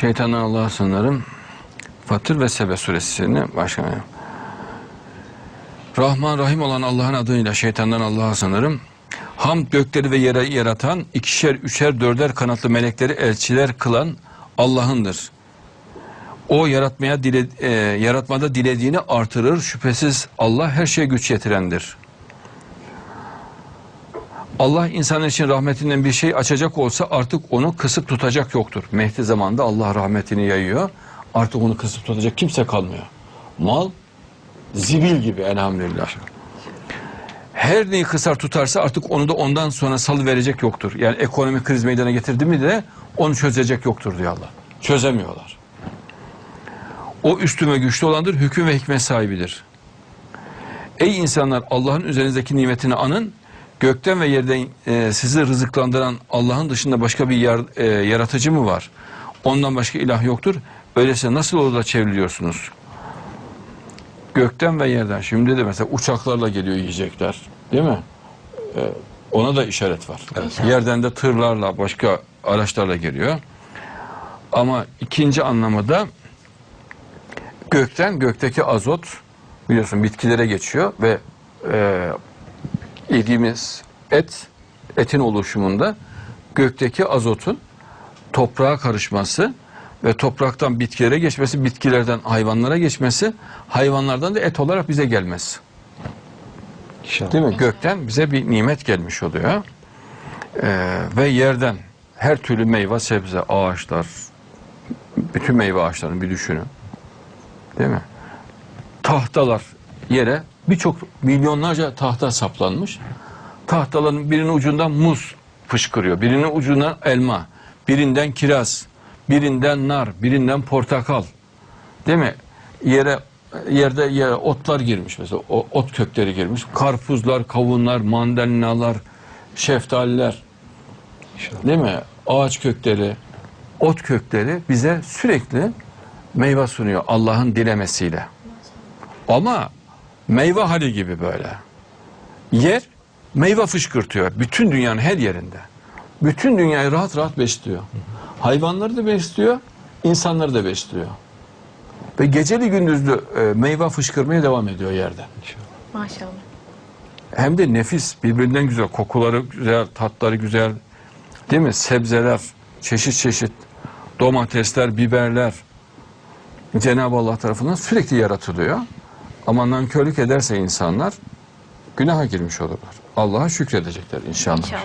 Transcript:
Şeytandan Allah'a sığınırım. Fatır ve Sebe suresini başlayalım. Rahman Rahim olan Allah'ın adıyla şeytandan Allah'a sığınırım. Hamd gökleri ve yere yaratan, ikişer, üçer, dörder kanatlı melekleri elçiler kılan Allah'ındır. O yaratmaya dile, e, yaratmada dilediğini artırır. Şüphesiz Allah her şeye güç yetirendir. Allah insan için rahmetinden bir şey açacak olsa artık onu kısıp tutacak yoktur. Mehdi zamanında Allah rahmetini yayıyor. Artık onu kısıp tutacak kimse kalmıyor. Mal zibil gibi elhamdülillah. Her neyi kısar tutarsa artık onu da ondan sonra salı verecek yoktur. Yani ekonomik kriz meydana getirdi mi de onu çözecek yoktur diyor Allah. Çözemiyorlar. O üstün ve güçlü olandır, hüküm ve hikmet sahibidir. Ey insanlar Allah'ın üzerinizdeki nimetini anın. Gökten ve yerden e, sizi rızıklandıran Allah'ın dışında başka bir yar- e, yaratıcı mı var? Ondan başka ilah yoktur. Öyleyse nasıl olur da çevriliyorsunuz? Gökten ve yerden. Şimdi de mesela uçaklarla geliyor yiyecekler. Değil mi? E, ona da işaret var. Yerden de tırlarla, başka araçlarla geliyor. Ama ikinci anlamı da gökten gökteki azot biliyorsun bitkilere geçiyor ve e, yediğimiz et etin oluşumunda gökteki azotun toprağa karışması ve topraktan bitkilere geçmesi, bitkilerden hayvanlara geçmesi, hayvanlardan da et olarak bize gelmesi. İnşallah. Değil mi? Gökten bize bir nimet gelmiş oluyor. Ee, ve yerden her türlü meyve, sebze, ağaçlar, bütün meyve ağaçlarını bir düşünün. Değil mi? Tahtalar yere birçok milyonlarca tahta saplanmış. Tahtaların birinin ucundan muz fışkırıyor. Birinin ucundan elma, birinden kiraz, birinden nar, birinden portakal. Değil mi? Yere yerde yere otlar girmiş mesela. O, ot kökleri girmiş. Karpuzlar, kavunlar, mandalinalar, şeftaliler. İnşallah. Değil mi? Ağaç kökleri, ot kökleri bize sürekli meyve sunuyor Allah'ın dilemesiyle. Ama meyve hali gibi böyle. Yer meyve fışkırtıyor bütün dünyanın her yerinde. Bütün dünyayı rahat rahat besliyor. Hayvanları da besliyor, insanları da besliyor. Ve geceli gündüzlü e, meyve fışkırmaya devam ediyor yerden. Maşallah. Hem de nefis, birbirinden güzel, kokuları güzel, tatları güzel. Değil mi? Sebzeler, çeşit çeşit, domatesler, biberler. Cenab-ı Allah tarafından sürekli yaratılıyor. Ama nankörlük ederse insanlar günaha girmiş olurlar. Allah'a şükredecekler inşallah. İnşallah.